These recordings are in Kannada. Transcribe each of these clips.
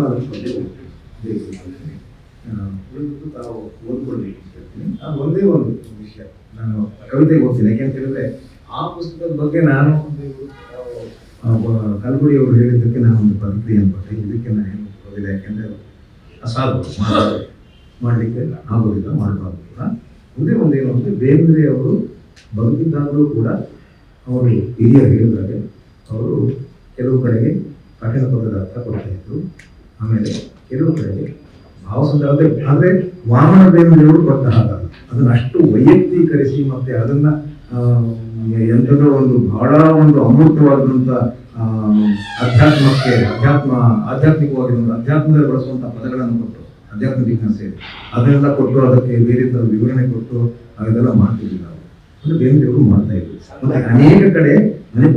ಓದ್ತೀವಿ ದೇವಸ್ಥಾನದಲ್ಲಿ ಉಳಿದು ತಾವು ಹೇಳ್ತೀನಿ. ಅದು ಒಂದೇ ಒಂದು ವಿಷಯ ನಾನು ಕವಿತೆ ಓದ್ತೀನಿ. ಯಾಕೆಂತ ಹೇಳಿದ್ರೆ, ಆ ಪುಸ್ತಕದ ಬಗ್ಗೆ ನಾನು ಒಂದು ಕಲ್ಗುಡಿ ಅವರು ಹೇಳಿದ್ದಕ್ಕೆ ನಾನು ಒಂದು ಪದ್ಧತಿ ಕೊಟ್ಟೆ ಇದಕ್ಕೆ ನಾನು ಏನು ಹೋಗಿಲ್ಲ ಯಾಕೆಂದ್ರೆ ಅಸಾಧ್ಯ. ಮಾಡಲಿಕ್ಕೆ ಆಗೋದಿಲ್ಲ, ಮಾಡಬಾರ್ದು. ಕೂಡ ಒಂದೇ ಒಂದು ಏನು ಅಂದರೆ, ಬೇಂದ್ರೆ ಅವರು ಬದುಕಿದ್ದಾಗಲೂ ಕೂಡ ಅವರು ಹಿರಿಯರು ಹೇಳಿದಾಗ ಅವರು ಕೆಲವು ಕಡೆಗೆ ಕಠಿಣ ಪದದ ಅರ್ಥ ಕೊಡ್ತಾ ಇದ್ರು. ಆಮೇಲೆ ಕೆಲವು ಕಡೆಗೆ ಭಾವಸಂದ ಅಂದರೆ ಅಂದರೆ ವಾಮನ ಕೊಟ್ಟ ಹಾಗ ಅದನ್ನ ಅಷ್ಟು ವೈಯಕ್ತೀಕರಿಸಿ ಮತ್ತೆ ಅದನ್ನ ಎಂಥದ ಒಂದು ಬಹಳ ಒಂದು ಅಮೂರ್ತವಾದಂಥ ಅಧ್ಯಾತ್ಮಕ್ಕೆ ಅಧ್ಯಾತ್ಮ ಆಧ್ಯಾತ್ಮಿಕವಾಗಿ ಒಂದು ಅಧ್ಯಾತ್ಮದಲ್ಲಿ ಬಳಸುವಂಥ ಪದಗಳನ್ನು ಕೊಟ್ಟು, ಅಧ್ಯಾತ್ಮ ಜಿಜ್ಞಾಸೆ. ಅದನ್ನೆಲ್ಲ ಕೊಟ್ಟು ಅದಕ್ಕೆ ಬೇರೆ ಥರ ವಿವರಣೆ ಕೊಟ್ಟು ಅದೆಲ್ಲ ಮಾಡ್ತಿದ್ದಿಲ್ಲ ಅಂದರೆ ಅಂದ್ರೆ ದೇವರು ಮಾಡ್ತಾ ಇದ್ವಿ ಅನೇಕ ಕಡೆ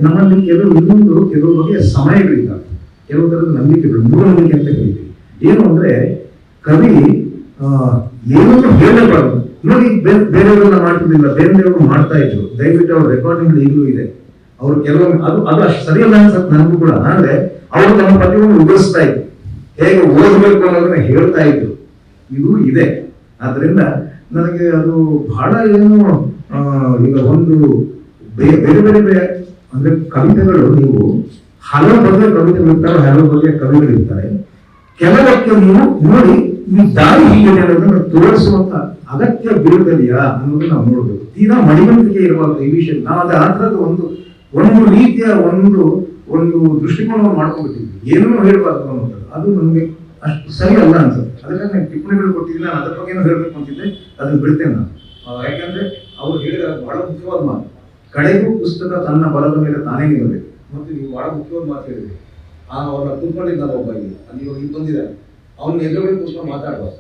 ನಮ್ಮಲ್ಲಿ ಕೆಲವು ಇನ್ನೊಂದು ಕೆಲವು ಬಗೆಯ ಸಮಯಗಳಿದ್ದಾವೆ. ಕೆಲವು ಥರದ ನಂಬಿಕೆಗಳು ಮೂಢನಂಬಿಕೆ ಅಂತ ಕರಿತೀವಿ ಏನು ಅಂದ್ರೆ ಕವಿ ಏನನ್ನು ಹೇಳಬಾರದು. ನೋಡಿ ಬೇರೆಯವರೆಲ್ಲ ಮಾಡ್ತಿದ್ದಿಲ್ಲ ಬೇರೆಯವರು ಮಾಡ್ತಾ ಇದ್ರು. ದಯವಿಟ್ಟು ಅವ್ರ ರೆಕಾರ್ಡಿಂಗ್ ಈಗಲೂ ಇದೆ. ಅವರು ಕೆಲವೊಮ್ಮೆ, ಅದು ಅದು ಅಷ್ಟು ಸರಿಯಲ್ಲ ಅನ್ಸತ್ ನನಗೂ ಕೂಡ. ಅಂದ್ರೆ ಅವರು ತಮ್ಮ ಪದ್ಯವನ್ನು ವಿವರಿಸ್ತಾ ಇದ್ರು. ಹೇಗೆ ಓದಬೇಕು ಅನ್ನೋದನ್ನ ಹೇಳ್ತಾ ಇದ್ರು. ಇದು ಇದೆ. ಆದ್ರಿಂದ ನನಗೆ ಅದು ಬಹಳ ಏನು ಈಗ ಒಂದು ಬೇರೆ ಬೇರೆ ಬೇರೆ, ಅಂದ್ರೆ ಕವಿತೆಗಳು ನೀವು ಹಲವು ಬಗೆಯ ಕವಿತೆಗಳಿರ್ತಾರೆ ಹಲವು ಬಗೆಯ ಕವಿಗಳಿರ್ತಾರೆ ಕೆಲವಕ್ಕೆ ನೀವು ನೋಡಿ, ಈ ದಾರಿ ಹೀಗಿದೆ ಅನ್ನೋದನ್ನು ತೋರಿಸುವಂತ ಅಗತ್ಯ ಬೀಳುತ್ತದೆಯಾ ಅನ್ನೋದನ್ನ ನಾವು ನೋಡಬೇಕು. ತೀರಾ ಮಡಿವಂತಿಕೆ ಇರುವ ಈ ವಿಷಯ, ನಾವು ಅದೇ ಆ ಒಂದು ಒಂದು ರೀತಿಯ ಒಂದು ಒಂದು ದೃಷ್ಟಿಕೋನವನ್ನು ಮಾಡ್ಕೊಂಡ್ಬಿಟ್ಟಿದ್ವಿ. ಏನೂ ಹೇಳಬಾರ್ದು ಅನ್ನೋದು ಅದು ನಮಗೆ ಅಷ್ಟು ಸರಿ ಅಲ್ಲ ಅನ್ಸುತ್ತೆ. ಅದಕ್ಕೆ ನಾನು ಟಿಪ್ಪಣಿಗಳು ಕೊಟ್ಟಿದ್ದೀನಿ ನಾನು ಅದ್ರ ಬಗ್ಗೆ ಏನೋ ಹೇಳ್ಬೇಕು ಅಂತಿದ್ದೆ, ಅದನ್ನ ಬಿಡ್ತೇನೆ ನಾನು. ಯಾಕೆಂದ್ರೆ ಯಾಕಂದ್ರೆ ಅವ್ರು ಹೇಳಿದ ಬಹಳ ಮುಖ್ಯವಾದ ಮಾತು. ಕಡೆಗೂ ಪುಸ್ತಕ ತನ್ನ ಬಲದ ಮೇಲೆ ತಾನೇ ನಿಲ್ಲಬೇಕು. ಮತ್ತು ನೀವು ಬಹಳ ಮುಖ್ಯವಾಗಿ ಹೇಳಿದ್ರಿ. ಆ ಅವ್ರನ್ನ ಕುತ್ಕೊಂಡಿದ್ದ ಒಬ್ಬ ಇಲ್ಲಿ ಅಲ್ಲಿ ಇವಾಗ ಇಲ್ಲಿ ಬಂದಿದ್ದಾರೆ. ಅವ್ನ ಎದುರುಗಡೆ ಕೂತ್ಕೊಂಡು ಮಾತಾಡ್ಬಾರ್ದು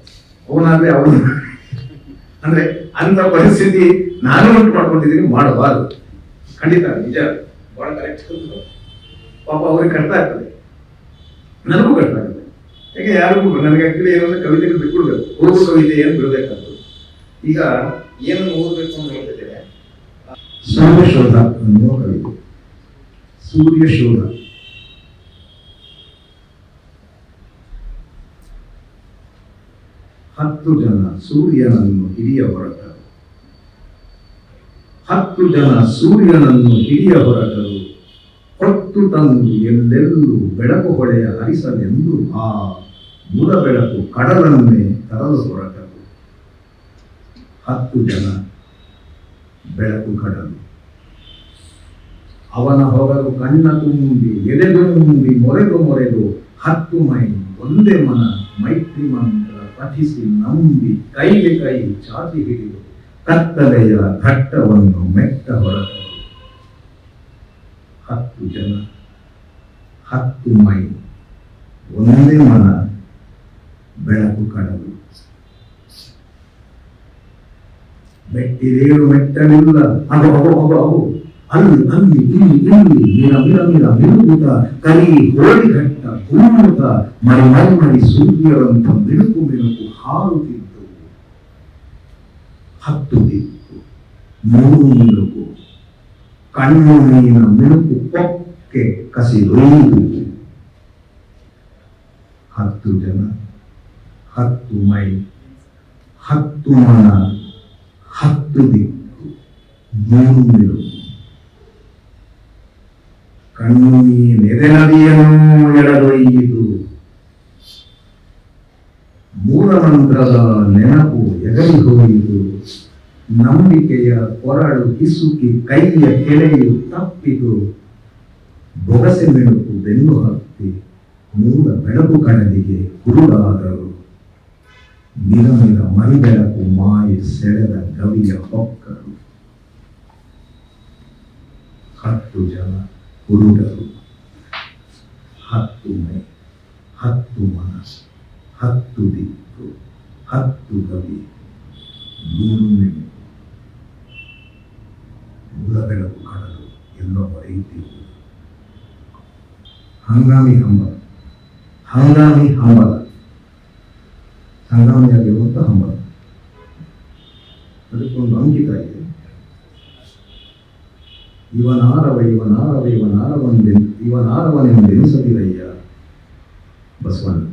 ಅವನಾದ್ರೆ ಅವನು. ಅಂದ್ರೆ ಅಂತ ಪರಿಸ್ಥಿತಿ ನಾನು ಉಂಟು ಮಾಡ್ಕೊಂಡಿದ್ದೀನಿ, ಮಾಡಬಾರ್ದು. ಖಂಡಿತ, ನಿಜ. ಬಹಳ ಕರೆಕ್ಟ್ ಪಾಪ ಅವ್ರಿಗೆ ಕಷ್ಟ ಆಗ್ತದೆ. ನನಗೂ ಕಷ್ಟ ಆಗ್ತದೆ. ಯಾಕೆ ಯಾರಿಗೂ ನನಗೆ ಆಕ್ಚುಲಿ ಏನಂದ್ರೆ ಕವಿತೆಗಳು ಬಿಟ್ಕೊಡ್ಬೇಕು ಓದು ಕವಿತೆ ಏನು ಬಿಡಬೇಕಾದ್ರು ಈಗ ಏನನ್ನು ಓದಬೇಕು ಅಂತ ಹೇಳ್ತಿದ್ದೇನೆ? ಅನ್ನುವ ಕವಿತೆ. ಸೂರ್ಯಶೋಧ ಹತ್ತು ಜನ, ಸೂರ್ಯನನ್ನು ಹಿಡಿಯ ಹೊರಟರು. ಹತ್ತು ಜನ, ಸೂರ್ಯನನ್ನು ಹಿಡಿಯ ಹೊರಟರು. ಹೊತ್ತು ತಂದು ಎಲ್ಲೆಲ್ಲೂ ಬೆಳಕು ಹೊಳೆಯ ಹರಿಸಲೆಂದು ಆ ಮುದ ಬೆಳಕು ಕಡಲನ್ನೇ ತರಲು ಹೊರಟರು. ಹತ್ತು ಜನ, ಬೆಳಕು ಕಡಲು. ಅವನ ಹೊಗಲು ಕಣ್ಣ ತುಂಬಿ ಎದೆದು ತುಂಬಿ ಮೊರೆದು ಮೊರೆದು ಹತ್ತು ಮೈ ಒಂದೇ ಮನ ಮೈತ್ರಿ ಮಂತ್ರ ಪಠಿಸಿ ನಂಬಿ ಕೈಗೆ ಕೈ ಚಾತಿ ಹಿಡಿದು ಕತ್ತಲೆಯ ಘಟ್ಟವನ್ನು ಮೆಟ್ಟ ಹೊರತು ಹತ್ತು ಜನ, ಹತ್ತು ಮೈ ಒಂದೇ ಮನ ಬೆಳಕು ಕಡಲು. ಮೆಟ್ಟಿದೇಳು ಮೆಟ್ಟಲಿಲ್ಲ. ಅದು ಅವು ಅವು ಅವು ಅಲ್ಲಿ ಅಲ್ಲಿ ಇಲ್ಲಿ ಇಲ್ಲಿ ಮಿರ ಮಿರ ಮಿರ ಮಿರುಗುತ್ತ ಕರಿ ಹೋಳಿ ಘಟ್ಟ ಗುಮ್ಮುತ್ತ ಮರಿ ಮರಿ ಮರಿ ಸೂರ್ಯರಂತ ಮಿಣುಕು ಮಿಣುಕು ಹಾರುತ್ತಿದ್ದವು ಹತ್ತು ದಿಕ್ಕು ಮೂರು ಮಿಣುಕು ಕಣ್ಣು ಮೀನ ಮಿಣುಕು ಕೊಕ್ಕೆ ಕಸಿ ಒಯ್ದು ಹತ್ತು ಜನ ಹತ್ತು ಮೈ ಹತ್ತು ಮನ ಹತ್ತು ದಿಕ್ಕು ಮೂರು ಮಿಣುಕು ಕಣ್ಣು ನೀನೆದೆ ನದಿಯನ್ನು ಎಡದೊಯ್ಯಿತು. ಮೂಲ ಮಂತ್ರದ ನೆನಪು ಎಗರಿ ಹೋಯಿತು. ನಂಬಿಕೆಯ ಕೊರಳು ಹಿಸುಕಿ ಕೈಯ ಕೆಳೆಯು ತಪ್ಪಿತು. ಬೊಗಸೆ ಮೆಣುಕು ಬೆನ್ನು ಹತ್ತಿ ಮೂಲ ಬೆಳಕು ಕಣದಿಗೆ ಕುರುಡಾದರು. ನಿರಮಿರ ಮರಿ ಬೆಳಕು ಮಾಯೆ ಸೆಳೆದ ಗವಿಯ ಹೊಕ್ಕರು ಹತ್ತು ಜನ. ಕುರುಡರು ಹತ್ತು ಮೈ, ಹತ್ತು ಮನಸ್ಸು, ಹತ್ತು ದಿಕ್ಕು, ಹತ್ತು ಗವಿ ನೂರು ಮಿಣು ಮೂಲ ಬೆಳಕು ಕಾಣಲು ಎಲ್ಲೋ ಹೊರೆಯುತ್ತಿರುವುದು ಹಂಗಾಮಿ ಹಂಬಲ ಹಂಗಾಮಿ ಹಂಬಲ. ಹಂಗಾಮಿಯಾಗಿರುವಂಥ ಹಂಬಲ. ಅದಕ್ಕೊಂದು ಅಂಕಿತ ಇದೆ. ಇವನಾರವ ಇವನಾರವ ಇವನಾರವನೆಂದು ಇವನಾರವನೆಂದು ಎನಿಸದಿರಯ್ಯ ಬಸವಣ್ಣ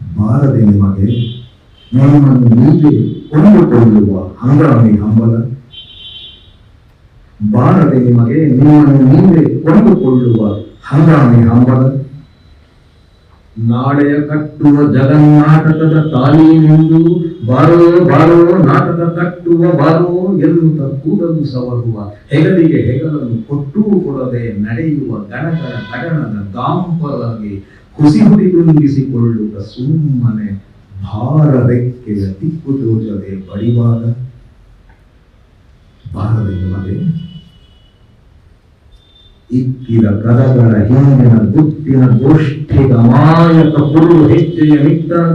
ಬಾರದೆ ನಿಮಗೆ ನಮ್ಮನ್ನು ನೀವೇ ಕೊಂಡುಕೊಳ್ಳುವ ಹಂಗಾಮಿ ಹಂಬಲ ಬಾರದೆ ನಿಮಗೆ ನಿಮ್ಮನ್ನು ನೀವೇ ಕೊಂಡುಕೊಳ್ಳುವ ಹಂಗಾಮಿ ಹಂಬಲ ನಾಳೆಯ ಕಟ್ಟುವ ಜಗನ್ನಾಟಕದ ತಾಲೀನೆಂದು ಬಾರೋ ಬಾರೋ, ನಾಟಕ ಕಟ್ಟುವ ಬಾರೋ ಎನ್ನುತ್ತ ಕೂಡಲು ಸವರುವ ಹೆಗಲಿಗೆ ಹೆಗಲನ್ನು ಕೊಟ್ಟೂ ಕೊಡದೆ ನಡೆಯುವ ಗಣಗಳ ಗಣನದ ದಾಂಪಲಾಗಿ ಕುಸಿ ಹುಡಿದುಂಬಿಸಿಕೊಳ್ಳುವ ಸುಮ್ಮನೆ ಭಾರ ರೆಕ್ಕೆಯ ದಿಕ್ಕು ತೋಚದೆ ಬಡಿವಾಗ. ನಿಮಗೆ ಇಕ್ಕಿದ ಕದಗಳ ಹಿಂದಿನ ಗುಟ್ಟಿನ ಗೋಷ್ಠಿ ಅಮಾಯಕ ಪುರು ಹೆಜ್ಜೆಯ ಮಿಟ್ಟಾಗ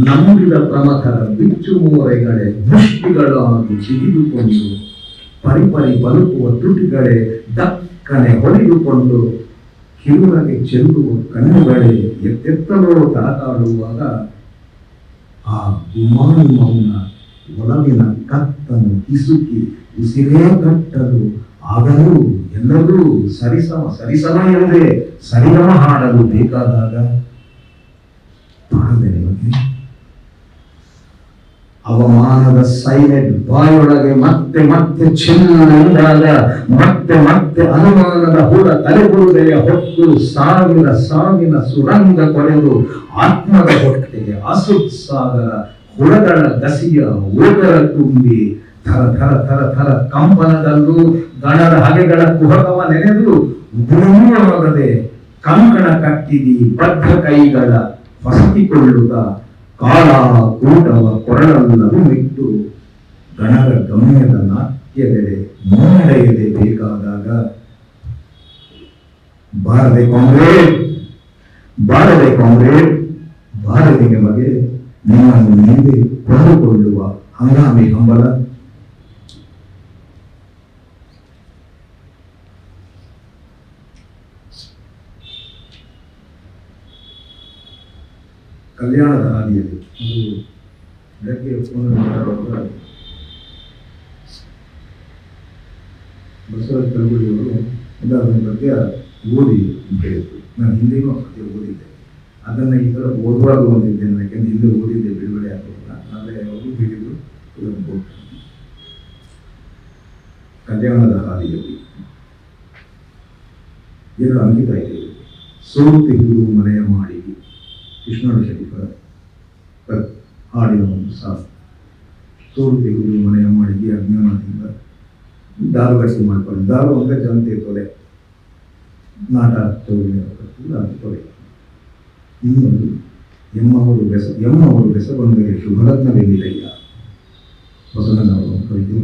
ನಂಬಿದ ಪ್ರಮಥರ ಬಿಚ್ಚು ಮೋರೆಗಳೇ ದೃಷ್ಟಿಗಳಾಗಿ ಸಿಗಿದುಕೊಂಡು ಪರಿಪರಿ ಬಲುಕುವ ತುಟಿಗಳೇ ದಕ್ಕನೆ ಹೊಡೆದುಕೊಂಡು ಕಿರುನಗೆ ಚೆಲ್ಲುವ ಕಣ್ಣುಗಳೇ ಎತ್ತೆತ್ತಲೋ ತಳಕಾಡುವಾಗ ಆ ಗುಮಾನಿ ಮೌನ ಒಳಗಿನ ಕತ್ತನ್ನು ಹಿಸುಕಿ ಉಸಿರೇ ಕಟ್ಟಲು ಆಗಲೂ ಎಲ್ಲರೂ ಸರಿಸಮ ಸರಿಸಮ ಇಲ್ಲದೆ ಸರಿಗಮ ಹಾಡಲು ಬೇಕಾದಾಗ ಅವಮಾನದ ಸೈಲೆಂಟ್ ಬಾಯೊಳಗೆ ಮತ್ತೆ ಮತ್ತೆ ಚಿನ್ನ ಎಂದಾಗ ಮತ್ತೆ ಮತ್ತೆ ಅನುಮಾನದ ಹುಳ ತಲೆಬುರುಡೆಯ ಹೊತ್ತು ಸಾವಿನ ಸಾವಿನ ಸುರಂಗ ಕೊರೆದು ಆತ್ಮದ ಹೊಟ್ಟೆಗೆ ಅಸುತ್ಸಾಗರ ಹುಳಗಳ ದಸಿಯ ಓದರ ತುಂಬಿ ಥರ ಥರ ಥರ ಥರ ಕಂಪನದಲ್ಲೂ ಗಣರ ಹಗೆಗಳ ಕುಹಕವ ನೆನೆದು ಗುಣವಾಗದೆ ಕಂಕಣ ಕಟ್ಟಿದಿ ಬದ್ಧ ಕೈಗಳ ಹೊಸತಿಕೊಳ್ಳುತ್ತ ಕಾಲ ಕೂಟವ ಕೊರಳಲ್ಲೂ ಇಟ್ಟು ಗಣರ ಗಮ್ಯದ ನಾಟ್ಯದೆಡೆ ಮುನ್ನಡೆಯದೆ ಬೇಕಾದಾಗ, ಬಾರದೆ ಕಾಂಗ್ರೆಸ್ ಬಾರದೆ ಕಾಂಗ್ರೆಸ್ ಬಾರದೆ ನಿಮಗೆ ನಿಮ್ಮನ್ನು ನೀವೇ ಕೊಂಡುಕೊಳ್ಳುವ ಹಂಗಾಮಿ ಹಂಬಲ ಕಲ್ಯಾಣದ ಹಾದಿಯಲ್ಲಿ. ಬೆಳಗ್ಗೆ ಮಾತಾಡುವಾಗ ಬಸವರಾಜ ಕಲಬುರ್ಗಿಯವರು ಉದಾಹರಣೆ ಪದ್ಯ ಓದಿ ಅಂತ ಹೇಳಿದ್ರು. ನಾನು ಹಿಂದೆನೂ ಪದ್ಯ ಓದಿದ್ದೆ. ಅದನ್ನು ಈ ಥರ ಓದುವಾಗ ಓದಿದ್ದೇನೆ ಯಾಕೆಂದರೆ ಹಿಂದೆ ಓದಿದ್ದೆ, ಬಿಡುಗಡೆ ಆಗೋಲ್ಲ ಆದರೆ ಅವರು ಹೇಳಿದ್ರು, ಇದನ್ನು. ಕಲ್ಯಾಣದ ಹಾದಿಯಲ್ಲಿ. ಎರಡು ಅಂಕಿತ ಇದೆ. ಸೋತಿಗುರು ಮನೆಯ ಮಾಡಿ ಕೃಷ್ಣನ ಶರೀಫರ ಕ- ಹಾಡಿನ ಒಂದು ಸಾಲು ಸೋತಿಗುರು ಮನೆಯ ಮಾಡಿದ್ವಿ ಅಜ್ಞಾನದಿಂದ ದಾರುಗಟ್ಟಿ ಮಾಡ್ಕೊಂಡು ದಾರು ಅಂದರೆ ಜನತೆ ತೊಲೆ ನಾಟ ಚೌರಿಯ ಅದು ತೊಲೆ ಇನ್ನೊಂದು ಎಮ್ಮವರು ಬೆಸ ಎಮ್ಮವರು ಬೆಸಗೊಂಡರೆ ಶುಭಲಗ್ನವೆಲ್ಲಿದೆಯ ಬಸವಣ್ಣನವರು ಕವಿತೆ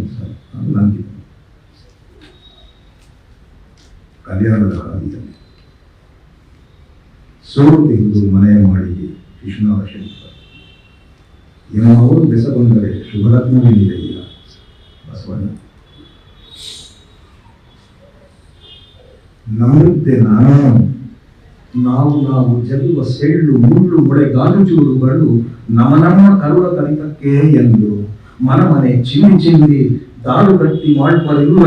ಅಂಕಿತ ಕಲ್ಯಾಣದ ಹಾದಿಯಲ್ಲಿ. ಸೋತಿದ್ದು ಮನೆಯ ಮಾಡಿಗೆ ಶಂಕರ. ಎಮ್ಮವರು ಬೆಸಗೊಂಡರೆ ಶುಭರತ್ನವಿದೆಯ ಬಸವಣ್ಣ. ನಾನಂತೆ ನಾನು ನಾವು ನಾವು ಜಗುವ ಸೆಳ್ಳು, ಮುಳ್ಳು, ಮೊಳೆ ಗಾಲುಚೂರುಗಳು ನಮ್ಮ ನಮ್ಮ ಕರುಳ ಕಲಿತಕ್ಕೆ ಎಂದು. ಮನಮನೆ ಚಿಮ್ಮಿ ಚಿಮ್ಮಿ ದಾರು ಕಟ್ಟಿ ಮಾಡ್ಪರಿಲ್ಲ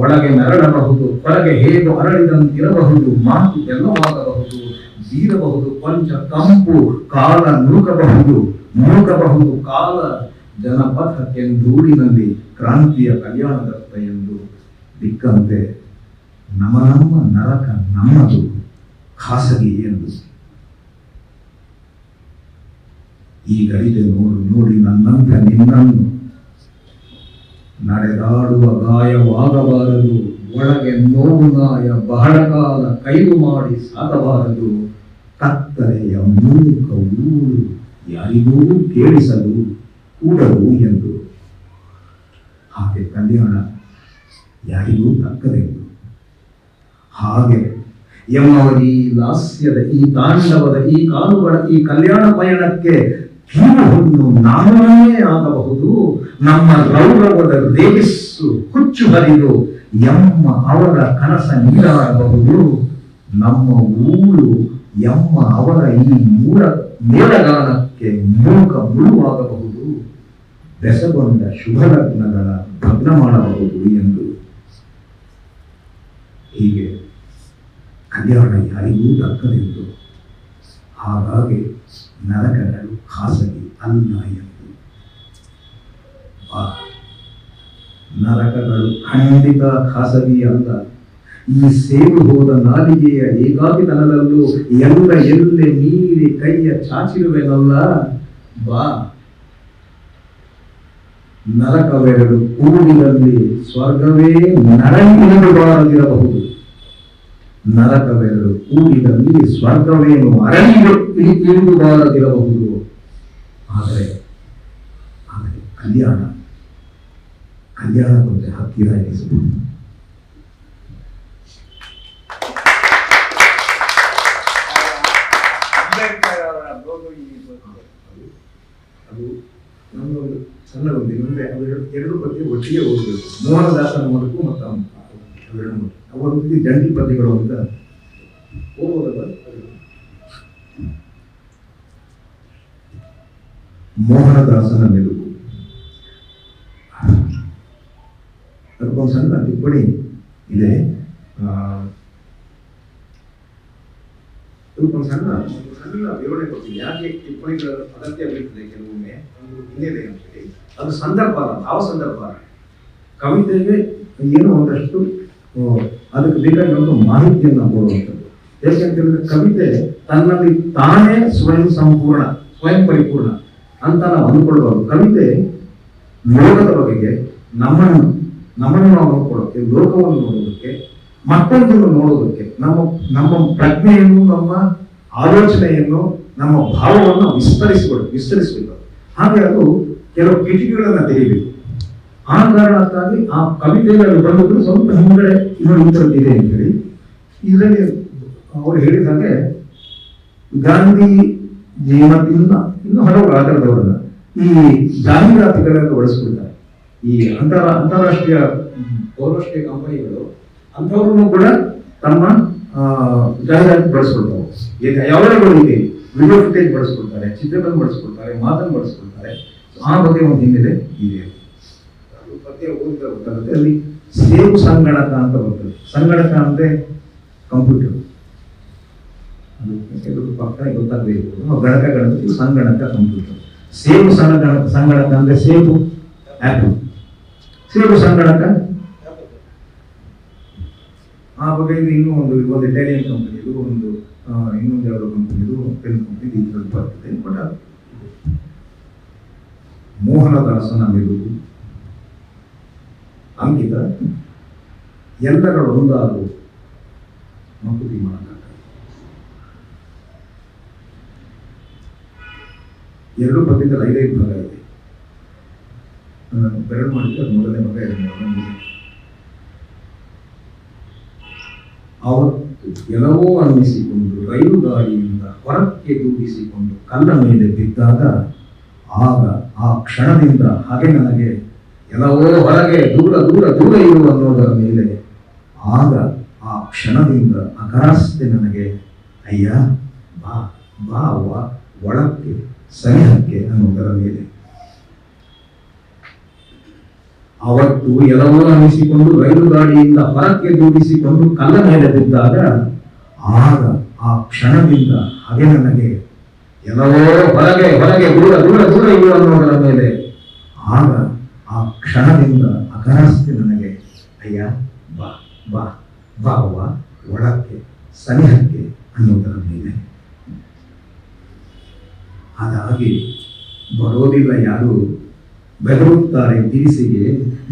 ಒಳಗೆ ಮೆರಳಬಹುದು ಹೊರಗೆ ಹೇಗೆ ಅರಳಿದಂತಿರಬಹುದು, ಮಾತು ಎಲ್ಲವಾಗಬಹುದು ಬೀರಬಹುದು ಪಂಚ ಕಂಪು ಕಾಲ ನೂಕಬಹುದು ನೂಕಬಹುದು ಕಾಲ ಜನಪಥಕ್ಕೆಂದೂಡಿನಲ್ಲಿ ಕ್ರಾಂತಿಯ ಕಲ್ಯಾಣದತ್ತ ಎಂದು ದಿಕ್ಕಂತೆ ನಮ್ಮ ನಮ್ಮ ನರಕ ನಮ್ಮದು ಖಾಸಗಿ ಎಂದು. ಈಗಲಿದೆ ನೋಡು, ನೋಡಿ ನನ್ನಂತ ನಿನ್ನನ್ನು. ನಡೆದಾಡುವ ಗಾಯವಾಗಬಾರದು, ಒಳಗೆ ನೋವು ನಾಯ ಬಹಳ ಕಾಲ ಕೈಲು ಮಾಡಿ ಸಾಗಬಾರದು ಕತ್ತಲೆಯ ಮೂಕ ಊರು ಯಾರಿಗೂ ಕೇಳಿಸಲು ಕೂಡಲು ಎಂದು. ಹಾಗೆ ಕಲ್ಯಾಣ ಯಾರಿಗೂ ತಕ್ಕದೆಂದು ಹಾಗೆ ಎಮ್ಮವರ ಈ ಲಾಸ್ಯದ ಈ ತಾಂಡವದ ಈ ಕಾಲುಗಳ ಈ ಕಲ್ಯಾಣ ಪಯಣಕ್ಕೆ ಕೀಲುಹುಣ್ಣು ನಾವೇ ಆಗಬಹುದು. ನಮ್ಮ ಗೌರವದ ರೇಗಿಸ್ಸು ಹುಚ್ಚು ಹರಿದು ಎಮ್ಮ ಅವರ ಕನಸ ನೀರಾಗಬಹುದು ನಮ್ಮ ಊರು ಎಮ್ಮ ಅವರ ಈ ಮೂಲ ಮೇಳಗಾನಕ್ಕೆ ಮೂಕ ಮುಳುವಾಗಬಹುದು. ಬೆಸಗೊಂಡ ಶುಭ ಲಗ್ನಗಳ ಭಗ್ನ ಮಾಡಬಹುದು ಎಂದು ಹೀಗೆ ಕಲ್ಯಾಣ ಯಾರಿಗೂ ದಕ್ಕದೆಂದು ಹಾಗಾಗಿ ನರಕಗಳು ಖಾಸಗಿ ಅಲ್ಲ ಎಂದು. ನರಕಗಳು ಖಂಡಿತ ಖಾಸಗಿ ಅಲ್ಲ. ಈ ಸೇರು ಹೋದ ನಾಲಿಗೆಯ ಏಕಾಕಿತನದಲ್ಲೂ ಎಲ್ಲ ಎಲ್ಲೆ ನೀರಿ ಕೈಯ ಚಾಚಿರುವೆನಲ್ಲ? ಬಾ. ನರಕವೆರಡು ಕೂಡಿನಲ್ಲಿ ಸ್ವರ್ಗವೇ ನರಳಿರಬಾರದಿರಬಹುದು ನರಕವೆರಡು ಕೂಡಿನಲ್ಲಿ ಸ್ವರ್ಗವೇನು ಅರಳಿರು ಇಳಿದುಬಾರದಿರಬಹುದು ಆದರೆ ಆದರೆ ಕಲ್ಯಾಣ ಕಲ್ಯಾಣ ಕೊಂಚ ಹತ್ತಿರ ಎನಿಸಬಹುದು ಅಂಬೇಡ್ಕರ್ ಅವರ ಬ್ಲೋಗು ಇಲ್ಲಿ ಬರ್ತದೆ. ಅದು ನಮ್ಮ ಒಂದು ಸಣ್ಣ ಒಂದು ಇನ್ನೊಂದೇ ಅವೆರಡು ಎರಡು ಪದ್ಯ ಒಟ್ಟಿಗೆ ಓದಬೇಕು ಮೋಹನದಾಸನ ಮೂಲಕ ಮತ್ತು ಅವೆರಡು ಮೂಲಕ. ಅವರೊಂದಿಗೆ ಜಂಟಿ ಪದ್ಯಗಳು ಅಂತ ಓದೋದಲ್ಲ ಮೋಹನದಾಸನ ಮೆಲುಗು ಅದಕ್ಕೊಂದು ಸಣ್ಣ ಟಿಪ್ಪಣಿ ಇದೆ. ಇದಕ್ಕೊಂದು ಸಣ್ಣ ಒಂದು ಸಣ್ಣ ವಿವರಣೆ ಕೊಡ್ತೀನಿ. ಯಾಕೆ ಟಿಪ್ಪಣಿಗಳ ಅಗತ್ಯ ಬೀಳ್ತದೆ ಕೆಲವೊಮ್ಮೆ? ಒಂದು ಹಿನ್ನೆಲೆ ಅಂತ ಹೇಳಿ ಅದು ಸಂದರ್ಭ ಅಲ್ಲ, ಭಾವ ಸಂದರ್ಭ ಕವಿತೆಗೆ ಏನೋ ಒಂದಷ್ಟು ಅದಕ್ಕೆ ಬೇಕಾಗಿ ಒಂದು ಮಾಹಿತಿಯನ್ನು ಕೊಡುವಂಥದ್ದು. ಯಾಕೆಂತಂದ್ರೆ ಕವಿತೆ ತನ್ನಲ್ಲಿ ತಾನೇ ಸ್ವಯಂ ಸಂಪೂರ್ಣ, ಸ್ವಯಂ ಪರಿಪೂರ್ಣ ಅಂತ ನಾವು ಅಂದ್ಕೊಳ್ಬಾರ್ದು ಕವಿತೆ ಲೋಕದ ಬಗೆಗೆ ನಮ್ಮನ್ನು ನಮ್ಮನ್ನು ನಾವು ನೋಡ್ಕೊಳ್ಳೋಕೆ ಲೋಕವನ್ನು ನೋಡೋದಕ್ಕೆ ಮತ್ತೊಂದನ್ನು ನೋಡೋದಕ್ಕೆ ನಮ್ಮ ನಮ್ಮ ಪ್ರಜ್ಞೆಯನ್ನು, ನಮ್ಮ ಆಲೋಚನೆಯನ್ನು, ನಮ್ಮ ಭಾವವನ್ನು ವಿಸ್ತರಿಸಿಕೊಡು ವಿಸ್ತರಿಸಬೇಕು ಹಾಗೆ ಅದು ಕೆಲವು ಕಿಟಕಿಗಳನ್ನು ತೆರೆಯಬೇಕು ಆ ಕಾರಣಕ್ಕಾಗಿ ಆ ಕವಿತೆಗಳಲ್ಲಿ ಬಂದದ್ದು ಸ್ವಲ್ಪ ಹಿಂಗಡೆ ಇನ್ನೊಂದು ಉತ್ತರ ಇದೆ ಅಂತ ಹೇಳಿ ಇದರಲ್ಲಿ ಅವರು ಹೇಳಿದ ಹಾಗೆ, ಗಾಂಧಿ ಜೀವನದಿಂದ ಇನ್ನು ಹಲವು ಆಧಾರದವರನ್ನ ಈ ಜಾಹೀರಾತುಗಳನ್ನು ಬಳಸಿಕೊಳ್ತಾರೆ ಈ ಅಂತಾರ, ಅಂತಾರಾಷ್ಟ್ರೀಯ, ಬಹುರಾಷ್ಟ್ರೀಯ ಕಂಪನಿಗಳು ಅಂಥವ್ರನ್ನು ಕೂಡ ತಮ್ಮ ಜಾಹೀರಾತು ಬಳಸ್ಕೊಳ್ತಾರೆ ಈಗ ಯಾವ್ದಾದ್ರು ಇದೆ ವಿಡಿಯೋ ಫುಟೇಜ್ ಬಳಸ್ಕೊಳ್ತಾರೆ, ಚಿತ್ರಗಳನ್ನು ಬಳಸ್ಕೊಳ್ತಾರೆ, ಮಾತನ್ನು ಬಳಸ್ಕೊಳ್ತಾರೆ ಆ ಬಗ್ಗೆ ಒಂದು ಹಿನ್ನೆಲೆ ಇದೆ. ಗೊತ್ತಾಗುತ್ತೆ ಅಲ್ಲಿ ಸೇವು ಸಂಗಣಕ ಅಂತ ಬರ್ತದೆ. ಸಂಗಣಕ ಅಂದ್ರೆ ಕಂಪ್ಯೂಟರ್ ಅದು ಕೆಲವರು ಪಕ್ಕ ಗೊತ್ತಾಗಬೇಕು ಗಣಕ ಗಣಕ ಸಂಗಣಕ ಕಂಪ್ಯೂಟರ್ ಸೇಮ್ ಸಂಗಣಕ ಸಂಗಣಕ ಅಂದ್ರೆ ಸೇಬು ಆಪ್ ಸೇಬು ಸಂಗಣಕ ಆ ಬಗ್ಗೆ ಇದು ಇನ್ನೂ ಒಂದು ಒಂದು ಇಟಾಲಿಯನ್ ಕಂಪನಿದು ಒಂದು ಇನ್ನೊಂದು ಯಾವುದೋ ಕಂಪನಿದು ಪೆನ್ ಕಂಪನಿ ಡಿಜಿಟಲ್ ಬರ್ತದೆ. ಬಟ್ ಅದು ಮೋಹನದಾಸನ ಮೆಲುಗು ಅಂಕಿತ. ಎಲ್ಲಗಳು ಒಂದಾಗು ಮಕ್ಕಳು ಮಾಡಕ್ಕಾಗಲ್ಲ ಎರಡು ಪದ್ಯದಲ್ಲಿ ಐದೈದು ಭಾಗ ಇದೆ. ಬೆರಳು ಮಾಡಿದ್ರೆ ಮೊದಲನೇ ಭಾಗ, ಎರಡನೇ ಭಾಗ. ಅವತ್ತು ಎಲ್ಲವೋ ಅನ್ನಿಸಿಕೊಂಡು, ರೈಲು ಗಾಡಿಯಿಂದ ಹೊರಕ್ಕೆ ದೂಡಿಸಿಕೊಂಡು ಕಲ್ಲ ಮೇಲೆ ಬಿದ್ದಾಗ, ಆಗ ಆ ಕ್ಷಣದಿಂದ ಹಾಗೆ ನನಗೆ ಎಲ್ಲವೋ ಹೊರಗೆ ದೂರ ದೂರ ದೂರ ಇರು ಅನ್ನೋದರ ಮೇಲೆ, ಆಗ ಆ ಕ್ಷಣದಿಂದ ಅಗರಾಸ್ತೆ ನನಗೆ, ಅಯ್ಯ, ಬಾ ಬಾ ಒಳಕ್ಕೆ ಸನಿಹಕ್ಕೆ ಅನ್ನೋದರ ಮೇಲೆ. ಅವತ್ತು ಎಲ್ಲವೂ ಅನಿಸಿಕೊಂಡು ರೈಲು ಗಾಡಿಯಿಂದ ಹೊರಕ್ಕೆ ದೂಡಿಸಿಕೊಂಡು ಕಲ್ಲ ಮೇಲೆ ಬಿದ್ದಾಗ, ಆಗ ಆ ಕ್ಷಣದಿಂದ ಹಾಗೆ ನನಗೆ ಎಲ್ಲವೋ ಹೊರಗೆ ಹೊರಗೆ ದೂರ ದೂರ ದೂರ ಅನ್ನೋದರ ಮೇಲೆ, ಆಗ ಆ ಕ್ಷಣದಿಂದ ಅಗರಸ್ತಿ ನನಗೆ, ಅಯ್ಯ, ಬಾ ಬಾ ಬಾ ಬಾ ಒಳಕ್ಕೆ, ಸನಿಹಕ್ಕೆ ಅನ್ನೋದರ ಮೇಲೆ. ಹಾಗಾಗಿ ಬರೋದಿಲ್ಲ ಯಾರು ಬೆದರುತ್ತಾರೆ ತೀಸಿಗೆ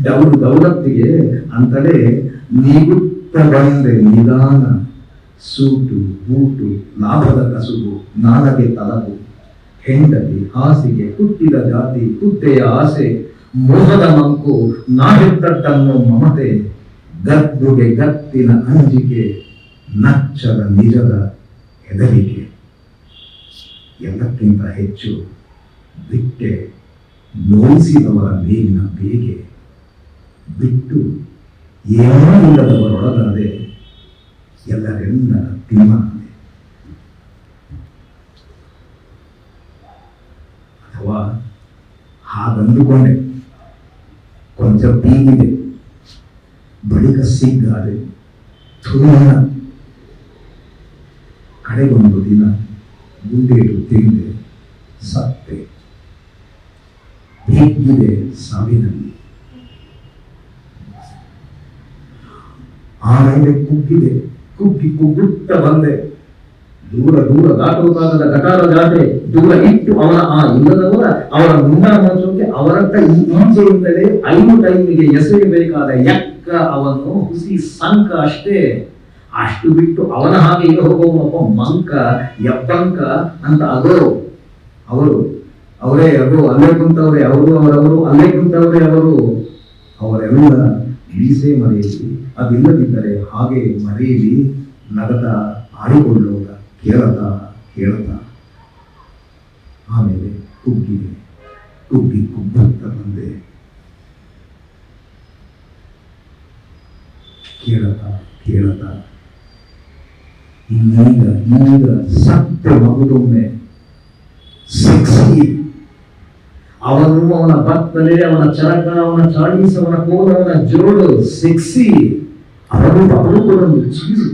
ಡೌಲು ದೌಲತ್ತಿಗೆ ಅಂತಲೇ ನೀಗುತ್ತ ಬಂದೆ, ನಿಧಾನ, ಸೂಟು, ಬೂಟು, ಲಾಭದ ಕಸುಬು, ನಾಲಗೆ ತಲಬು, ಹೆಂಡತಿ, ಹಾಸಿಗೆ, ಹುಟ್ಟಿದ ಜಾತಿ ಹುಟ್ಟೆಯ ಆಸೆ, ಮೋಹದ ಮಂಕು ನಾವೆತ್ತಟ್ಟನ್ನು ಮಮತೆ, ಗದ್ದುಗೆ ಗತ್ತಿನ ಅಂಜಿಕೆ ನಚ್ಚದ ನಿಜದ ಹೆದರಿಕೆ. ಎಲ್ಲಕ್ಕಿಂತ ಹೆಚ್ಚು ಬಿಟ್ಟೆ. ನೋಯಿಸಿದವರ ಮೇಲಿನ ಬೇಗೆ ಬಿಟ್ಟು ಏನೂ ಇಲ್ಲದವರೊಳಗಾದೆ ಎಲ್ಲರೆಲ್ಲರ ತಿಮ್ಮನಾದೆ ಅಥವಾ ಹಾಗಂದುಕೊಂಡೆ, ಕೊಂಚ ಬೀಗಿದೆ, ಬಳಿಕ ಸಿಗ್ಗಾದೆ ಥುರಿನ ಕಡೆಗೊಂದು ದಿನ ಗುಂಡೇಟು ತಿಂದೆ ಸತ್ತೆ. ಹಿಗ್ಗಿದೆ ಸಾವಿನಲ್ಲಿ? ಆಮೇಲೆ ಕುಗ್ಗಿದೆ, ಕುಗ್ಗಿ ಕುಗ್ಗುತ್ತ ಬಂದೆ. ದೂರ ದೂರ ದಾಟುವುದಾಗದ ಗಟಾರ ಜಾತ್ರೆ, ದೂರ ಇಟ್ಟು ಅವನ ಆ ಇಲ್ಲದವರ ಅವರ ಮುಂಡನ ಮೋಚಕ್ಕೆ ಅವರತ್ತ ಈಚೆಯಿಂದಲೇ ಐದು ಟೈಮಿಗೆ ಎಸೆಯಬೇಕಾದ ಎಕ್ಕ ಅವನು ಹುಸಿ ಸಂಕ ಅಷ್ಟೇ. ಅಷ್ಟು ಬಿಟ್ಟು ಅವನ ಹಾಗೆ ಈಗ ಹೋಗುವ ಮಂಕ ಎಬ್ಬಂಕ ಅಂತ ಅದರು ಅವರು ಅವರೇ, ಅದು ಅಲ್ಲೇ ಕುಂತವ್ರೆ ಅವರು ಅವರವರು, ಅಲ್ಲೇ ಕುಂತವ್ರೆ ಅವರು ಅವರೆಲ್ಲ ಮೀಸೆ ಮರೆಯಲಿ. ಅದಿಲ್ಲದಿದ್ದರೆ ಹಾಗೆ ಮರೆಯಲಿ ನಗದ ಆಡಿಕೊಳ್ಳುವಾಗ ಕೇಳತ ಕೇಳತ ಆಮೇಲೆ ಕುಗ್ಗಿದೆ ಕುಗ್ಗಿ ಕುಗ್ಗುತ್ತ ಬಂದೆ. ಕೇಳತ ಕೇಳತ ಇನ್ನೀಗ ಈಗ ಸತ್ಯ ಮಗುದೊಮ್ಮೆ ಸೆಕ್ಸಿ ಅವನು ಅವನ ಬತ್ತಲೆ ಅವನ ಚರಕ ಅವನ ಚಾಳೀಸ್ ಅವನ ಕೋಲ ಅವನ ಜೋಡು ಸೆಕ್ಸಿ ಅವನು ಅವನು ಕೂಡ ಒಂದು ಚೀಸು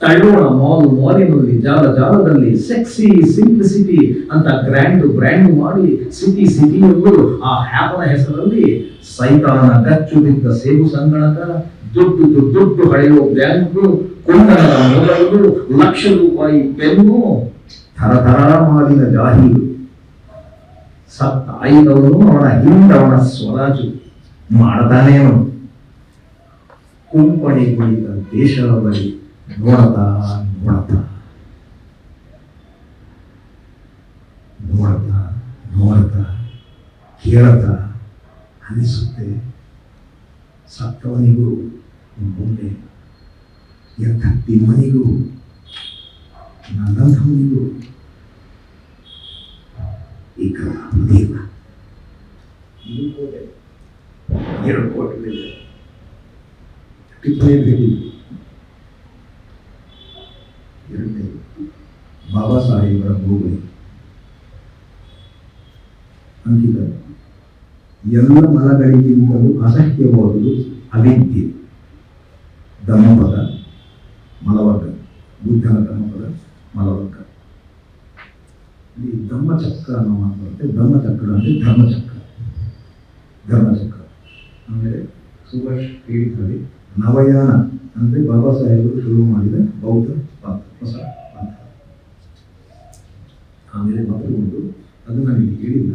ತಳ್ಳೋಣ ಮಾಲ್ ಮಾಲಿನಲ್ಲಿ ಜಾಲ ಜಾಲದಲ್ಲಿ ಸೆಕ್ಸಿ ಸಿಂಪ್ಲಿಸಿಟಿ ಅಂತ ಗ್ರ್ಯಾಂಡ್ ಬ್ರ್ಯಾಂಡ್ ಮಾಡಿ ಸಿಟಿ ಸಿಟಿಯಲ್ಲೂ ಆ ಹ್ಯಾಪನ ಹೆಸರಲ್ಲಿ ಸೈತಾನ ಗಚ್ಚು ಬಿದ್ದ ಸೇಬು ಸಂಗಣಕ ದುಡ್ಡು ದುಡ್ಡು ಹಳೆಯುವ ಬ್ಯಾಂಕು ಕೊಂಡನ ಮೊಬೈಲು ಲಕ್ಷ ರೂಪಾಯಿ ಪೆನ್ನು ಥರಥರ ಮಾಡಿದ ಜಾಹೀರು ಸತ್ತ ಆಯ್ದವನು ಅವನ ಹಿಂದ ಅವನ ಸ್ವರಾಜು ಮಾಡ್ತಾನೇನು ಕುಂಪಣಿ ಕುಳಿತ ದೇಶದ ಬಳಿ ನೋಡತಾ ನೋಡತಾ ನೋಡತಾ ನೋಡತಾ ಕೇಳತಾ ಅನಿಸುತ್ತೆ. ಸತ್ತವನಿಗೂ ಮುಂದೆ ಎಂಥ ತಿಮ್ಮನಿಗೂ ನನ್ನಂಥವನಿಗೂ ಈ ಕ್ರಮ ಮುಗಿಯಿಲ್ಲ ಇದು ಕೋಟೆ ಎರಡು ಕೋಟೆಗಳಿವೆ ಟಿಪ್ಪಣಿ ಭೇಟಿ ಎರಡನೇ ಬಾಬಾ ಸಾಹೇಬರ ಭೂಮಿ ಅಂಕಿತ ಎಲ್ಲ ಮಲಗಳಿಗಿಂತಲೂ ಅಸಹ್ಯವಾದುದು ಅವಿದ್ಯೆ ಧಮ್ಮಪದ ಮಲವರ್ಗ ಬುದ್ಧನ ಧಮ್ಮಪದ ಮಲವರ್ಗ ಈ ಧರ್ಮಚಕ್ರ ಅನ್ನೋ ಮಾತು ಬರುತ್ತೆ. ಧಮ್ಮಚಕ್ರ ಅಂದರೆ ಧರ್ಮಚಕ್ರ. ಧರ್ಮಚಕ್ರ. ಆಮೇಲೆ ಸುಭಾಷ್ ಹೇಳಿದ್ರಲ್ಲಿ ನವಯಾನ ಅಂದರೆ ಬಾಬಾ ಸಾಹೇಬರು ಶುರು ಮಾಡಿದ ಬೌದ್ಧ ಪಂಥ ಹೊಸ ಪಂಥ ಆಮೇಲೆ ಮತ್ತೊಂದು, ಅದು ನನಗೆ ಹೇಳಿಲ್ಲ.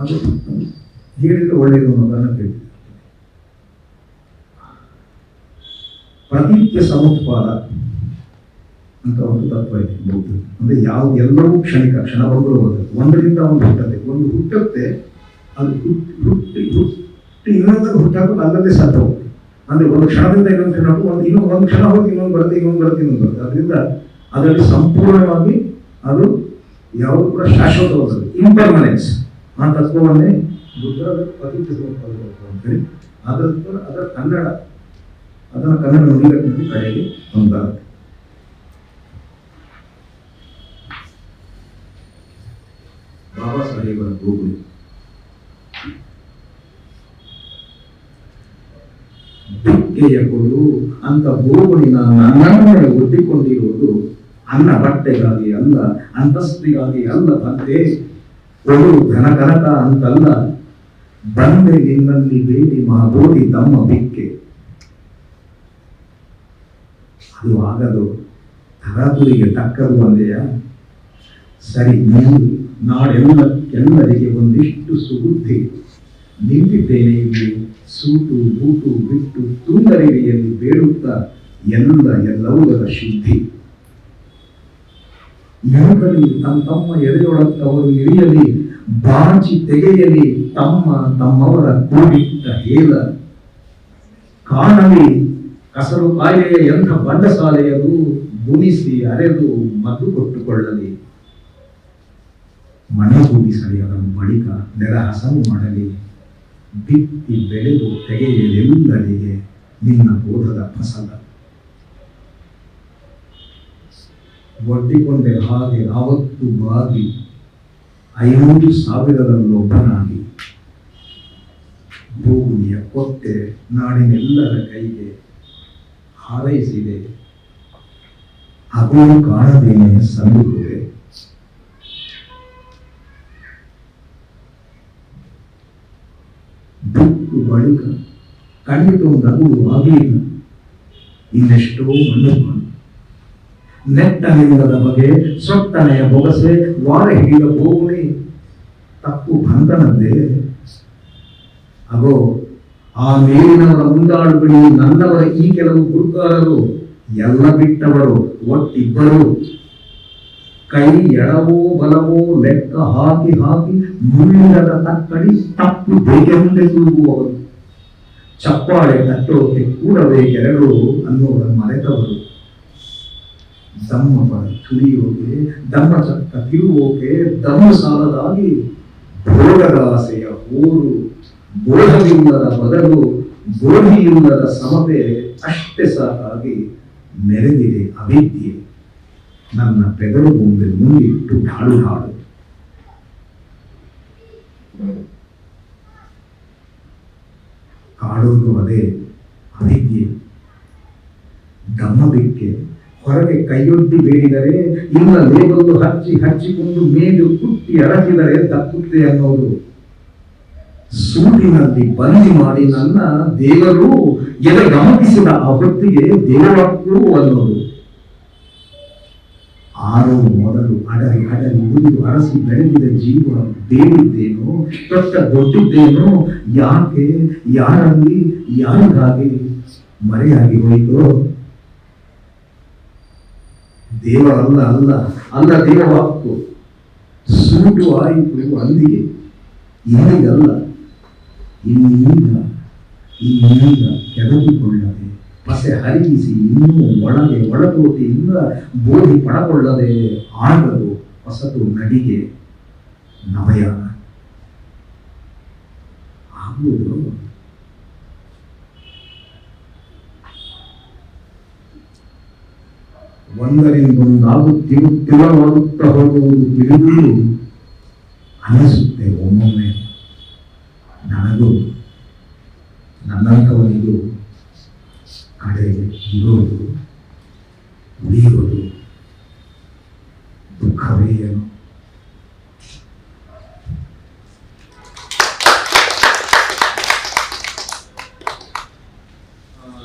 ಅದು ಹೇಳಿದ್ರೆ ಒಳ್ಳೆಯದು ಅನ್ನೋದನ್ನು ಕೇಳಿದೆ ಪ್ರತಿತ್ಯ ಸಮುತ್ಪಾದ. ಅಂತ ಒಂದು ತತ್ವ ಇದೆ ಬೌದ್ಧ ಅಂದ್ರೆ ಯಾವ ಎಲ್ಲವೂ ಕ್ಷಣಿಕ, ಕ್ಷಣ ಹೋಗುತ್ತೆ ಒಂದರಿಂದ ಒಂದು ಹುಟ್ಟತ್ತೆ ಒಂದು ಹುಟ್ಟುತ್ತೆ, ಅದು ಹುಟ್ಟಿ ಹುಟ್ಟಿ ಹುಟ್ಟಿ ಇನ್ನೊಂದು ಹುಟ್ಟಾಕೋದು ಅಲ್ಲದೆ ಸಾಧ್ಯ ಹೋಗುತ್ತೆ. ಅಂದ್ರೆ ಒಂದು ಕ್ಷಣದಿಂದ ಇನ್ನೊಂದು ಕ್ಷಣ ಒಂದು ಇನ್ನೊಂದು, ಒಂದು ಕ್ಷಣ ಹೋಗಿ ಇನ್ನೊಂದು ಬರುತ್ತೆ ಇನ್ನೊಂದು ಬರುತ್ತೆ ಇನ್ನೊಂದು ಬರುತ್ತೆ. ಅದರಿಂದ ಅದರಲ್ಲಿ ಸಂಪೂರ್ಣವಾಗಿ ಅದು ಯಾವ ಕೂಡ ಶಾಶ್ವತವಾದದ್ದು ಇಂಪರ್ಮನೆನ್ಸ್ ಆ ತತ್ವವನ್ನೇ ಸಮುತ್ಪಾದ ತತ್ವ ಅಂತೇಳಿ ಅದರ ಅದರ ಕನ್ನಡ, ಅದನ್ನು ಕನ್ನಡ ನುಡಿಗಟ್ಟಿನಲ್ಲಿ ಕಡೆಗೆ ಒಂದು ಬರುತ್ತೆ ಬಾಬಾ ಸಾಹೇಬರ ಗೋಗುಲಿ ಭಿಕ್ಕೆಯ ಕೊಡು ಅಂತ ಗೋಗುಲಿನ ನನ್ನನ್ನೇ ಒಡ್ಡಿಕೊಂಡಿರುವುದು. ಅನ್ನ ಬಟ್ಟೆಗಾಗಿ ಅಲ್ಲ, ಅಂತಸ್ತಿಗಾಗಿ ಅಲ್ಲ ತಂದೆ ಕೊಡು ಘನ ಅಂತಲ್ಲ, ಬಂದೆ ನಿನ್ನಲ್ಲಿ ಬೇಡಿ ಮಾಡೋದಿ ತಮ್ಮ ಬಿಕ್ಕೆ. ಅದು ಆಗದು, ತರಾತುರಿಗೆ ತಕ್ಕದು ಅಂದೆಯ ಸರಿ ನೀವು ನಾಳೆಲ್ಲ ಎಲ್ಲರಿಗೆ ಒಂದಿಷ್ಟು ಸುಬುದ್ಧಿ. ನಿಂತಿದ್ದೇನೆ ಇಲ್ಲಿ ಸೂಟು, ಬೂಟು, ಬಿಟ್ಟು, ತುಂಡರಿಗೆಯಲ್ಲಿ ಬೇಡುತ್ತಾ ಎಲ್ಲ ಎಲ್ಲವುಗಳ ಶುದ್ಧಿ. ಯುವಕರು ತಮ್ಮ ತಮ್ಮ ಎದೆಯೊಳಕ್ಕವರು ಇಳಿಯಲಿ, ಬಾಚಿ ತೆಗೆಯಲಿ ತಮ್ಮ ತಮ್ಮವರ ಕೂಡಿಟ್ಟ ಹೇಲ. ಕಾಣಲಿ, ಕಸರು ಕಾಯಿಲೆಯ ಎಂಥ ಬಂಡಸಾಲೆಯದು ಗುಣಿಸಿ ಅರೆದು ಮದ್ದು ಕೊಟ್ಟುಕೊಳ್ಳಲಿ. ಮನೆ ಸರಿಯಾದ ಬಳಿಕ ನೆಲ ಹಸನು ಮಾಡಲಿ. ಬಿತ್ತಿ ಬೆಳೆದು ತೆಗೆಯಲೆಲ್ಲರಿಗೆ ನಿನ್ನ ಬೋಧದ ಫಸಲ. ಒಡ್ಡಿಕೊಂಡೆ ಹಾಗೆ ಆವತ್ತು ಬಾಗಿ, ಐನೂರು ಸಾವಿರದಲ್ಲೊಬ್ಬನಾಗಿ ಭೂಮಿಯ ಕೊತ್ತೆ ನಾಡಿನೆಲ್ಲರ ಕೈಗೆ ಹಾರೈಸಿದೆ. ಹಗಲು ಕಾಣದೇನೆ ಸಂದುರುವೆ ಬಳಿಕ ಕಣ್ಣಿಟ್ಟು ನಗು ಆಗಲಿಲ್ಲ ಇನ್ನೆಷ್ಟೋ ಮಣ್ಣು ನೆಟ್ಟನಿಲ್ಲದ ಬಗೆ ಸೊಟ್ಟನೆಯ ಬೊಗಸೆ ವಾರ ಹಿಡಿದ ಬೋಗುಣಿ ತಪ್ಪು ಬಂಧನದ್ದೇ ಅಗೋ, ಆ ಮೇಲಿನವರ ಬಿಡಿ ನನ್ನವರ ಈ ಕೆಲವು ಗುರುಕಾರರು ಎಲ್ಲ ಬಿಟ್ಟವರು, ಒಟ್ಟಿಬ್ಬರು. ಕೈ ಎಡವೋ ಬಲವೋ ಲೆಕ್ಕ ಹಾಕಿ ಹಾಕಿ ಮುಳ್ಳಿರದ ತಕ್ಕಡಿ ತಪ್ಪು ಬೇಕೆಂದೇ ತೂಗುವವರು ಚಪ್ಪಾಳೆ ತಟ್ಟೋಕೆ ಕೂಡಬೇಕೆರಡು ಅನ್ನೋರ ಮರೆತವರು. ದಮ್ಮ ತುಳಿಯೋಕೆ ದಮ್ಮ ಚಕ್ಕ ತಿರುವೋಕೆ ದಮ್ಮ ಸಾಲದಾಗಿ ಭೋಗದ ಆಸೆಯ ಹೋರು ಬದಲು ಬೋಧಿಯಿಲ್ಲದ ಸಮತೆ ಅಷ್ಟೇ ಸಾಕಾಗಿ ಮೆರೆದಿದೆ ಅವಿದ್ಯೆ. ನನ್ನ ಪೆದರು ಮುಂದೆ ಮುಂದಿಟ್ಟು ಹಾಳು ಹಾಡು. ಕಾಡೋದು ಅದೇ ಅವಿದ್ಯೆ ದಮ್ಮದಿಕ್ಕೆ ಹೊರಗೆ ಕೈಯೊಡ್ಡಿ ಬೇಡಿದರೆ ಇಲ್ಲ ಲೇಬಲ್ಲು ಹಚ್ಚಿ ಹಚ್ಚಿಕೊಂಡು ಮೇಲು ಕುಟ್ಟಿ ಅರಚಿದರೆ ದಕ್ಕುತ್ತೆ ಅನ್ನೋದು. ಸೂಟಿನಲ್ಲಿ ಬಂದಿ ಮಾಡಿ ನನ್ನ ದೇವರು ಎಲೆ ಗಮನಿಸಿದ ಆ ಹೊತ್ತಿಗೆ ದೇವರಕ್ಕೂ ಅನ್ನೋದು. ಆರೋ ಮೊದಲು ಅಡರಿ ಅಡರಿ ಉಳಿದು ಅರಸಿ ಬೆಳೆದಿದ ಜೀವ ದೇವಿದ್ದೇನೋ ತೊಟ್ಟ ದೊಡ್ಡಿದ್ದೇನೋ ಯಾಕೆ ಯಾರಲ್ಲಿ ಯಾರಿಗಾಗಿ ಮರೆಯಾಗಿ ಹೋಯಿತು? ದೇವರಲ್ಲ, ಅಲ್ಲ ಅಲ್ಲ ದೇವವಾಕ್ಕು ಸೂಟು ಆಯಿತು ಅಲ್ಲಿಗೆ ಇಲ್ಲಿಗಲ್ಲ ಇನ್ನೀಗ ಇನ್ನೀಗ ಕೆದಕಿಕೊಳ್ಳದೆ ಪಸೆ ಹರಿಗಿಸಿ ಇನ್ನೂ ಒಳಗೆ ಒಳಗೋತಿಯಿಂದ ಬೋಧಿ ಪಡಕೊಳ್ಳದೆ ಆಗದು ಹೊಸದು ನಡಿಗೆ ನವಯ ಆಗುವುದು? ಒಂದರಿಂದೊಂದಾಗುತ್ತಿರುತ್ತಿರವಾಗುತ್ತಾ ಹೋಗುವುದು ತಿಳಿದು ಅನಿಸುತ್ತೆ ಒಮ್ಮೊಮ್ಮೆ ನನಗೂ ನನ್ನಂಥವನಿಗೂ ಇರೋದು ಉಳಿಯೋದು ದುಃಖವೇ ಏನು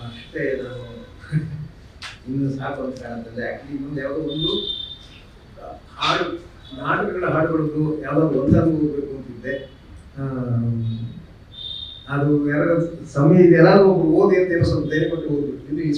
ಅಷ್ಟೇ ನಾನು ಇನ್ನು ಸಾಕು ಅಂತ ಮುಂದೆ ಯಾವುದೋ ಒಂದು ಹಾಡು, ನಾಟಕಗಳ ಹಾಡುಗಳದ್ದು ಯಾವುದಾದ್ರು ಒಂದಾದ್ರು ಹೋಗ್ಬೇಕು ಅಂತಿದ್ದೆ. ಅದು ಯಾರು ಸಮಯ ಇದೆ ಯಾರಾದ್ರೂ ಒಬ್ರು ಓದಿ ಅಂತ ಏನೋ ಸ್ವಲ್ಪ ಧೈರ್ಯ ಕೊಟ್ಟು ಓದ್ಬೇಕು ಇನ್ನು ಈ